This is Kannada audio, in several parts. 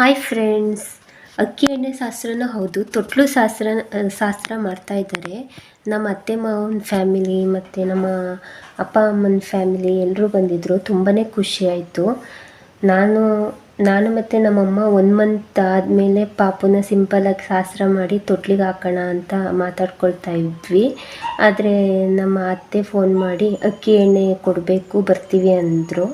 ಹಾಯ್ ಫ್ರೆಂಡ್ಸ್ ಅಕ್ಕಿ ಎಣ್ಣೆ ಶಾಸ್ತ್ರನೂ ಹೌದು. ತೊಟ್ಲು ಶಾಸ್ತ್ರ ಶಾಸ್ತ್ರ ಮಾಡ್ತಾ ಇದ್ದಾರೆ. ನಮ್ಮ ಅತ್ತೆ ಮಾವನ ಫ್ಯಾಮಿಲಿ ಮತ್ತು ನಮ್ಮ ಅಪ್ಪ, ಅಮ್ಮನ ಫ್ಯಾಮಿಲಿ ಎಲ್ಲರೂ ಬಂದಿದ್ದರು ತುಂಬಾ ಖುಷಿ ಆಯಿತು. ನಾನು ನಾನು ಮತ್ತು ನಮ್ಮಮ್ಮ ಒನ್ ಮಂತ್ ಆದಮೇಲೆ ಪಾಪುನ ಸಿಂಪಲಾಗಿ ಶಾಸ್ತ್ರ ಮಾಡಿ ತೊಟ್ಲಿಗೆ ಹಾಕೋಣ ಅಂತ ಮಾತಾಡ್ಕೊಳ್ತಾ ಇದ್ವಿ. ಆದರೆ ನಮ್ಮ ಅತ್ತೆ ಫೋನ್ ಮಾಡಿ ಅಕ್ಕಿ ಎಣ್ಣೆ ಕೊಡಬೇಕು, ಬರ್ತೀವಿ ಅಂದರು.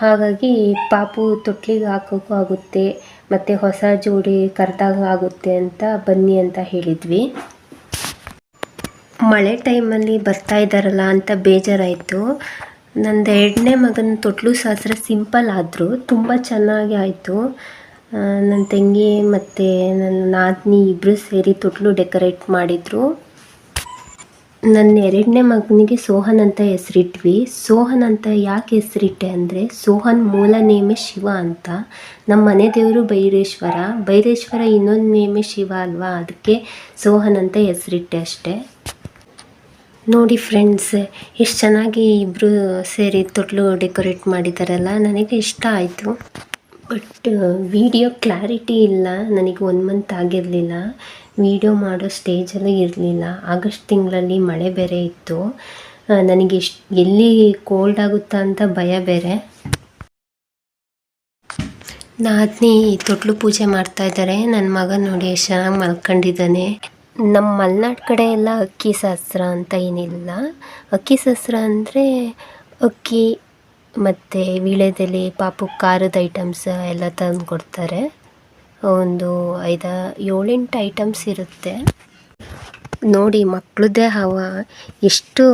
ಹಾಗಾಗಿ ಪಾಪು ತೊಟ್ಲಿಗೆ ಹಾಕೋಕ್ಕೂ ಆಗುತ್ತೆ, ಮತ್ತು ಹೊಸ ಜೋಡಿ ಕರೆದಾಗ ಆಗುತ್ತೆ ಅಂತ ಬನ್ನಿ ಅಂತ ಹೇಳಿದ್ವಿ. ಮಳೆ ಟೈಮಲ್ಲಿ ಬರ್ತಾ ಇದ್ದಾರಲ್ಲ ಅಂತ ಬೇಜಾರಾಯಿತು. ನಂದು ಎರಡನೇ ಮಗನ ತೊಟ್ಲು ಶಾಸ್ತ್ರ ಸಿಂಪಲ್ ಆದರೂ ತುಂಬ ಚೆನ್ನಾಗಿ ಆಯಿತು. ನನ್ನ ತಂಗಿ ಮತ್ತು ನನ್ನ ನಾದಿನಿ ಇಬ್ಬರು ಸೇರಿ ತೊಟ್ಲು ಡೆಕೋರೇಟ್ ಮಾಡಿದರು. ನನ್ನ ಎರಡನೇ ಮಗನಿಗೆ ಸೋಹನ್ ಅಂತ ಹೆಸರಿಟ್ವಿ. ಸೋಹನ್ ಅಂತ ಯಾಕೆ ಹೆಸರಿಟ್ಟೆ ಅಂದರೆ, ಸೋಹನ್ ಮೂಲ ನೇಮೆ ಶಿವ ಅಂತ. ನಮ್ಮ ಮನೆ ದೇವರು ಬೈರೇಶ್ವರ. ಬೈರೇಶ್ವರ ಇನ್ನೊಂದು ನೇಮೆ ಶಿವ ಅಲ್ವಾ? ಅದಕ್ಕೆ ಸೋಹನ್ ಅಂತ ಹೆಸರಿಟ್ಟೆ ಅಷ್ಟೇ. ನೋಡಿ ಫ್ರೆಂಡ್ಸ್ ಎಷ್ಟು ಚೆನ್ನಾಗಿ ಇಬ್ಬರು ಸೇರಿ ತೊಟ್ಲು ಡೆಕೋರೇಟ್ ಮಾಡಿದ್ದಾರಲ್ಲ ನನಗೆ ಇಷ್ಟ ಆಯಿತು. ಬಟ್ ವಿಡಿಯೋ ಕ್ಲಾರಿಟಿ ಇಲ್ಲ. ನನಗೆ ಒನ್ ಮಂತ್ ಆಗಿರಲಿಲ್ಲ. ವೀಡಿಯೋ ಮಾಡೋ ಸ್ಟೇಜಲ್ಲೂ ಇರಲಿಲ್ಲ. ಆಗಸ್ಟ್ ತಿಂಗಳಲ್ಲಿ ಮಳೆ ಬೇರೆ ಇತ್ತು. ನನಗೆ ಎಲ್ಲಿ ಕೋಲ್ಡ್ ಆಗುತ್ತಾ ಅಂತ ಭಯ ಬೇರೆ. ನಾದಿನಿ ತೊಟ್ಲು ಪೂಜೆ ಮಾಡ್ತಾ ಇದ್ದಾರೆ. ನನ್ನ ಮಗ ನೋಡಿ ಎಷ್ಟು ಚೆನ್ನಾಗಿ ಮಲ್ಕೊಂಡಿದ್ದಾನೆ. ನಮ್ಮ ಮಲೆನಾಡು ಕಡೆ ಎಲ್ಲ ಅಕ್ಕಿ ಶಾಸ್ತ್ರ ಅಂತ ಏನಿಲ್ಲ. ಅಕ್ಕಿ ಶಾಸ್ತ್ರ ಅಂದರೆ ಅಕ್ಕಿ ಮತ್ತು ವೀಳ್ಯದೆಲೆ, ಪಾಪು, ಖಾರದ ಐಟಮ್ಸ್ ಎಲ್ಲ ತಂದು ಕೊಡ್ತಾರೆ. ಒಂದು ಐದು, ಏಳೆಂಟು ಐಟಮ್ಸ್ ಇರುತ್ತೆ. ನೋಡಿ ಮಕ್ಕಳದ್ದೇ ಹವ. ಎಷ್ಟು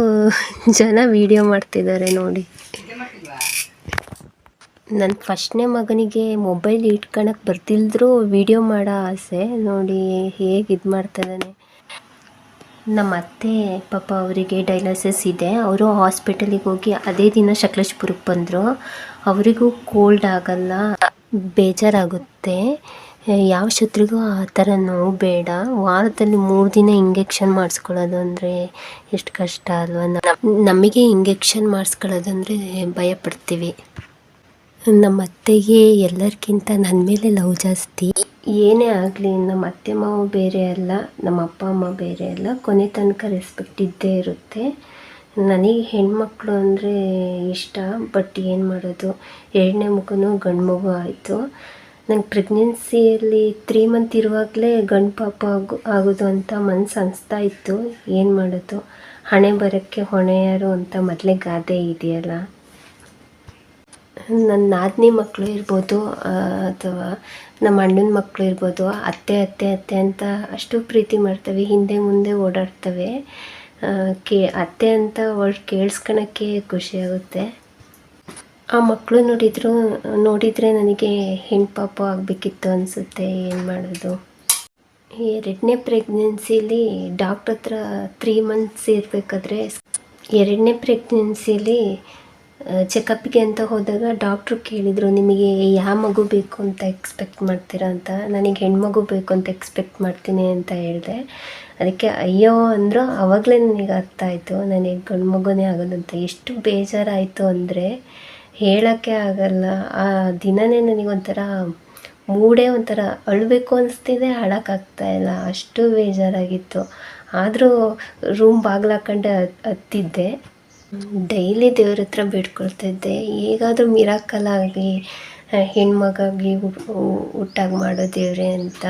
ಜನ ವೀಡಿಯೋ ಮಾಡ್ತಿದ್ದಾರೆ ನೋಡಿ. ನನ್ನ ಫಸ್ಟ್ನೇ ಮಗನಿಗೆ ಮೊಬೈಲ್ ಇಟ್ಕೊಳಕ್ಕೆ ಬರ್ತಿಲ್ದ್ರೂ ವೀಡಿಯೋ ಮಾಡೋ ಆಸೆ. ನೋಡಿ, ಹೇಗೆ ಇದು ಮಾಡ್ತಿದ್ದಾನೆ ನಮ್ಮ ಅತ್ತೆ ಪಾಪ ಅವರಿಗೆ ಡೈಲಾಸಿಸ್ ಇದೆ. ಅವರು ಹಾಸ್ಪಿಟಲಿಗೆ ಹೋಗಿ ಅದೇ ದಿನ ಸಕಲೇಶ್ಪುರಕ್ಕೆ ಬಂದರು. ಅವರಿಗೂ ಕೋಲ್ಡ್ ಆಗಲ್ಲ, ಬೇಜಾರಾಗುತ್ತೆ. ಯಾವ ಶತ್ರುಗೂ ಆ ಥರ ನೋವು ಬೇಡ. ವಾರದಲ್ಲಿ ಮೂರು ದಿನ ಇಂಜೆಕ್ಷನ್ ಮಾಡಿಸ್ಕೊಳ್ಳೋದು ಅಂದರೆ ಎಷ್ಟು ಕಷ್ಟ ಅಲ್ವಾ? ನಮಗೆ ಇಂಜೆಕ್ಷನ್ ಮಾಡಿಸ್ಕೊಳ್ಳೋದು ಅಂದರೆ ಭಯ ಪಡ್ತೀವಿ ನಮ್ಮ ಅತ್ತೆಗೆ ಎಲ್ಲರಿಗಿಂತ ನನ್ನ ಮೇಲೆ ಲವ್ ಜಾಸ್ತಿ. ಏನೇ ಆಗಲಿ, ನಮ್ಮ ಅತ್ತೆ ಮಾವ ಬೇರೆ ಅಲ್ಲ, ನಮ್ಮ ಅಪ್ಪ ಅಮ್ಮ ಬೇರೆ ಅಲ್ಲ, ಕೊನೆ ತನಕ ರೆಸ್ಪೆಕ್ಟ್ ಇದ್ದೇ ಇರುತ್ತೆ. ನನಗೆ ಹೆಣ್ಮಕ್ಳು ಅಂದರೆ ಇಷ್ಟ ಬಟ್ ಏನು ಮಾಡೋದು? ಎರಡನೇ ಮಗನೂ ಗಂಡು ಮಗು ಆಯಿತು. ನಂಗೆ ಪ್ರೆಗ್ನೆನ್ಸಿಯಲ್ಲಿ ತ್ರೀ ಮಂತ್ ಇರುವಾಗಲೇ ಗಂಡು ಪಾಪ ಆಗು ಆಗೋದು ಅಂತ ಮನಸ್ಸು ಅನಿಸ್ತಾ ಇತ್ತು. ಏನು ಮಾಡೋದು? ಹಣೆ ಬರೋಕ್ಕೆ ಹೊಣೆಯಾರು ಅಂತ ಮೊದಲೇ ಗಾದೆ ಇದೆಯಲ್ಲ? ನನ್ನ ನಾದಿನಿ ಮಕ್ಕಳು ಇರ್ಬೋದು ಅಥವಾ ನಮ್ಮ ಅಣ್ಣನ ಮಕ್ಕಳು ಇರ್ಬೋದು, ಅತ್ತೆ ಅತ್ತೆ ಅತ್ತೆ ಅಂತ ಅಷ್ಟು ಪ್ರೀತಿ ಮಾಡ್ತವೆ, ಹಿಂದೆ ಮುಂದೆ ಓಡಾಡ್ತವೆ. ಕೇ, ಅತ್ತೆ ಅಂತ ಅವಳು ಕೇಳಿಸ್ಕೊಳಕ್ಕೆ ಖುಷಿಯಾಗುತ್ತೆ ಆ ಮಕ್ಕಳು ನೋಡಿದ್ರು, ನೋಡಿದರೆ ನನಗೆ ಹೆಣ್ಣು ಪಾಪ ಆಗಬೇಕಿತ್ತು ಅನಿಸುತ್ತೆ, ಏನು ಮಾಡೋದು. ಎರಡನೇ ಪ್ರೆಗ್ನೆನ್ಸಿಲಿ ಡಾಕ್ಟ್ರ ಹತ್ರ ತ್ರೀ ಮಂತ್ಸ್ ಇರಬೇಕಾದ್ರೆ, ಎರಡನೇ ಪ್ರೆಗ್ನೆನ್ಸಿಲಿ ಚೆಕಪ್ಗೆ ಅಂತ ಹೋದಾಗ ಡಾಕ್ಟ್ರು ಕೇಳಿದರು, ನಿಮಗೆ ಯಾವ ಮಗು ಬೇಕು ಅಂತ ಎಕ್ಸ್ಪೆಕ್ಟ್ ಮಾಡ್ತೀರಾ ಅಂತ? ನನಗೆ ಹೆಣ್ಮಗು ಬೇಕು ಅಂತ ಎಕ್ಸ್ಪೆಕ್ಟ್ ಮಾಡ್ತೀನಿ ಅಂತ ಹೇಳಿದೆ. ಅದಕ್ಕೆ, ಅಯ್ಯೋ, ಅಂದರು ಆವಾಗಲೇ ನನಗೆ ಅರ್ಥ ಆಯಿತು. ನನಗೆ ಗಂಡು ಮಗುನೇ ಆಗೋದಂತ. ಎಷ್ಟು ಬೇಜಾರಾಯಿತು ಅಂದರೆ ಹೇಳೋಕ್ಕೆ ಆಗಲ್ಲ. ಆ ದಿನವೇ ನನಗೊಂಥರ ಮೂಡೇ ಒಂಥರ ಅಳಬೇಕು ಅನಿಸ್ತಿದೆ ಅಳೋಕ್ಕಾಗ್ತಾ ಇಲ್ಲ. ಅಷ್ಟು ಬೇಜಾರಾಗಿತ್ತು. ಆದರೂ ರೂಮ್ ಬಾಗಿಲು ಹಾಕ್ಕೊಂಡೆ ಹತ್ತಿದ್ದೆ ಡೈಲಿ ದೇವ್ರ ಹತ್ರ ಬೇಡ್ಕೊಳ್ತಿದ್ದೆ ಹೇಗಾದರೂ ಮಿರಾಕಲ್ ಆಗಲಿ ಹೆಣ್ಮಗಾಗಿ ಹುಟ್ಟಾಗ ಮಾಡೋ ದೇವ್ರೆ ಅಂತ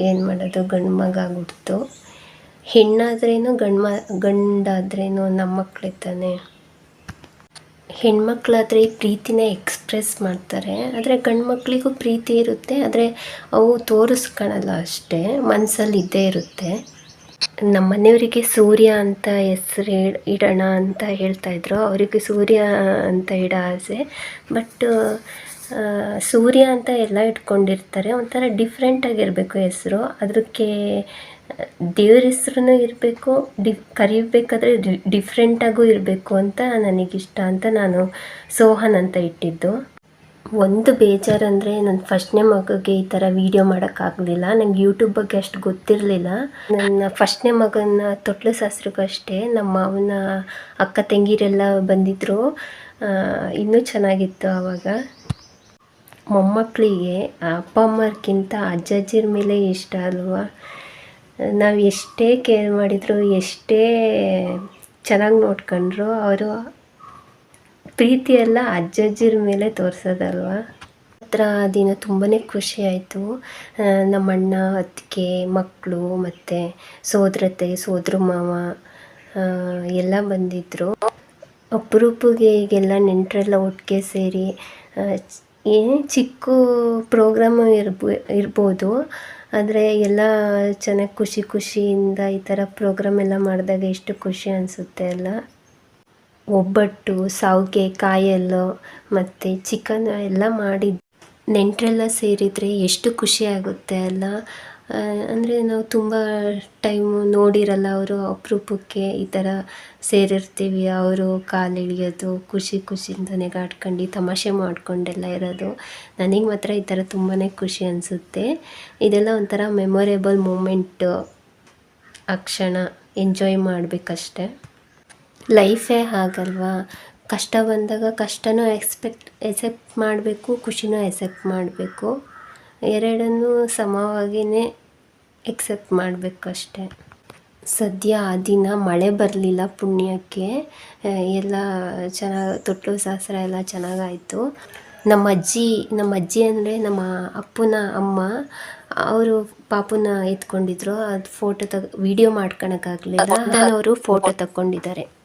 ಏನು ಮಾಡೋದು? ಗಂಡು ಮಗ ಆಗ್ಬಿಡ್ತು. ಹೆಣ್ಣಾದ್ರೇನು ಗಂಡು ಮ, ಗಂಡಾದ್ರೇನು ನಮ್ಮ ಮಕ್ಕಳೇ ತಾನೆ. ಹೆಣ್ಮಕ್ಳಾದರೆ ಈ ಪ್ರೀತಿನ ಎಕ್ಸ್ಪ್ರೆಸ್ ಮಾಡ್ತಾರೆ. ಆದರೆ ಗಂಡು ಮಕ್ಕಳಿಗೂ ಪ್ರೀತಿ ಇರುತ್ತೆ. ಆದರೆ ಅವು ತೋರಿಸ್ಕೊಳಲ್ಲ ಅಷ್ಟೇ. ಮನಸ್ಸಲ್ಲಿ ಇದ್ದೇ ಇರುತ್ತೆ. ನಮ್ಮ ಮನೆಯವರಿಗೆ ಸೂರ್ಯ ಅಂತ ಹೆಸ್ರು ಇಡೋಣ ಅಂತ ಹೇಳ್ತಾಯಿದ್ರು ಅವರಿಗೆ ಸೂರ್ಯ ಅಂತ ಇಡೋ ಆಸೆ. ಬಟ್ ಸೂರ್ಯ ಅಂತ ಎಲ್ಲ ಇಟ್ಕೊಂಡಿರ್ತಾರೆ. ಒಂಥರ ಡಿಫ್ರೆಂಟಾಗಿರಬೇಕು ಹೆಸರು. ಅದಕ್ಕೆ ದೇವ್ರ ಹೆಸ್ರೂ ಇರಬೇಕು, ಡಿ, ಕರಿಬೇಕಾದ್ರೆ ಡಿಫ್ರೆಂಟಾಗೂ ಇರಬೇಕು ಅಂತ ನನಗಿಷ್ಟ ಅಂತ ನಾನು ಸೋಹನ್ ಅಂತ ಇಟ್ಟಿದ್ದು. ಒಂದು ಬೇಜಾರಂದರೆ ನನ್ನ ಫಸ್ಟ್ನೇ ಮಗುಗೆ ಈ ಥರ ವೀಡಿಯೋ ಮಾಡೋಕ್ಕಾಗಲಿಲ್ಲ. ನಂಗೆ ಯೂಟ್ಯೂಬ್ ಬಗ್ಗೆ ಅಷ್ಟು ಗೊತ್ತಿರಲಿಲ್ಲ. ನನ್ನ ಫಸ್ಟ್ನೇ ಮಗನ ತೊಟ್ಲು ಸಾಸ್ರಿಗೂ ಅಷ್ಟೇ ನಮ್ಮ ಮಾವನ ಅಕ್ಕ ತಂಗಿರೆಲ್ಲ ಬಂದಿದ್ದರು ಇನ್ನೂ ಚೆನ್ನಾಗಿತ್ತು ಆವಾಗ ಮೊಮ್ಮಕ್ಕಳಿಗೆ ಅಪ್ಪ ಅಮ್ಮರ್ಕಿಂತ ಅಜ್ಜ ಅಜ್ಜಿರ ಮೇಲೆ ಇಷ್ಟ ಅಲ್ವಾ? ನಾವು ಎಷ್ಟೇ ಕೇರ್ ಮಾಡಿದ್ರು, ಎಷ್ಟೇ ಚೆನ್ನಾಗಿ ನೋಡ್ಕೊಂಡ್ರು, ಅವರು ಪ್ರೀತಿ ಎಲ್ಲ ಅಜ್ಜ ಅಜ್ಜಿರ ಮೇಲೆ ತೋರಿಸೋದಲ್ವಾ? ಹತ್ರ ದಿನ ತುಂಬಾ ಖುಷಿ ಆಯಿತು. ನಮ್ಮ ಅಣ್ಣ ಅತ್ತಿಗೆ ಮಕ್ಕಳು ಮತ್ತು ಸೋದರತೆ ಸೋದ್ರ ಮಾವ ಎಲ್ಲ ಬಂದಿದ್ದರು ಅಪರೂಪಕ್ಕೆ ಈಗೆಲ್ಲ ನೆಂಟರೆಲ್ಲ ಒಟ್ಟಿಗೆ ಸೇರಿ ಏನೇ ಚಿಕ್ಕ ಪ್ರೋಗ್ರಾಮ್ ಇರ್ಬೋ, ಇರ್ಬೋದು. ಆದರೆ ಎಲ್ಲ ಚೆನ್ನಾಗಿ ಖುಷಿ ಖುಷಿಯಿಂದ ಈ ಥರ ಪ್ರೋಗ್ರಾಮ್ ಎಲ್ಲ ಮಾಡಿದಾಗ ಎಷ್ಟು ಖುಷಿ ಅನಿಸುತ್ತೆ ಅಲ್ಲ? ಒಬ್ಬಟ್ಟು, ಸಾವಿಗೆ ಕಾಯಲ್ಲು ಮತ್ತು ಚಿಕನ್ ಎಲ್ಲ ಮಾಡಿ ನೆಂಟರೆಲ್ಲ ಸೇರಿದರೆ ಎಷ್ಟು ಖುಷಿ ಆಗುತ್ತೆ ಅಲ್ಲ? ಅಂದರೆ ನಾವು ತುಂಬ ಟೈಮು ನೋಡಿರಲ್ಲ ಅವರು ಅಪರೂಪಕ್ಕೆ ಈ ಥರ ಸೇರಿರ್ತೀವಿ. ಅವರು ಕಾಲು ಎಳಿಯೋದು ಖುಷಿ ಖುಷಿಯಿಂದ ನೆಗಾಡ್ಕೊಂಡು ತಮಾಷೆ ಮಾಡ್ಕೊಂಡೆಲ್ಲ ಇರೋದು. ನನಗೆ ಮಾತ್ರ ಈ ಥರ ತುಂಬಾ ಖುಷಿ ಅನಿಸುತ್ತೆ. ಇದೆಲ್ಲ ಒಂಥರ ಮೆಮೊರೇಬಲ್ ಮೂಮೆಂಟು ಆ ಕ್ಷಣ. ಎಂಜಾಯ್ ಮಾಡಬೇಕಷ್ಟೆ. ಲೈಫೇ ಹಾಗಲ್ವಾ? ಕಷ್ಟ ಬಂದಾಗ ಕಷ್ಟನೂ ಎಕ್ಸ್ಪೆಕ್ಟ್ ಎಸೆಪ್ಟ್ ಮಾಡಬೇಕು ಖುಷಿನೂ ಎಕ್ಸೆಪ್ಟ್ ಮಾಡಬೇಕು. ಎರಡನ್ನೂ ಸಮವಾಗಿಯೇ ಎಕ್ಸೆಪ್ಟ್ ಮಾಡಬೇಕು ಅಷ್ಟೇ. ಸದ್ಯ ಆ ದಿನ ಮಳೆ ಬರಲಿಲ್ಲ ಪುಣ್ಯಕ್ಕೆ. ಎಲ್ಲ ಚೆನ್ನಾಗಿ ತೊಟ್ಲು ಶಾಸ್ತ್ರ ಎಲ್ಲ ಚೆನ್ನಾಗಾಯಿತು. ನಮ್ಮ ಅಜ್ಜಿ ನಮ್ಮ ಅಜ್ಜಿ ಅಂದರೆ ನಮ್ಮ ಅಪ್ಪನ ಅಮ್ಮ ಅವರು ಪಾಪುನ ಎತ್ಕೊಂಡಿದ್ರು. ಅದು ಫೋಟೋ ತಗ ವಿಡಿಯೋ ಮಾಡ್ಕೊಳಕ್ಕಾಗಲಿಲ್ಲ ಅವರು ಫೋಟೋ ತಗೊಂಡಿದ್ದಾರೆ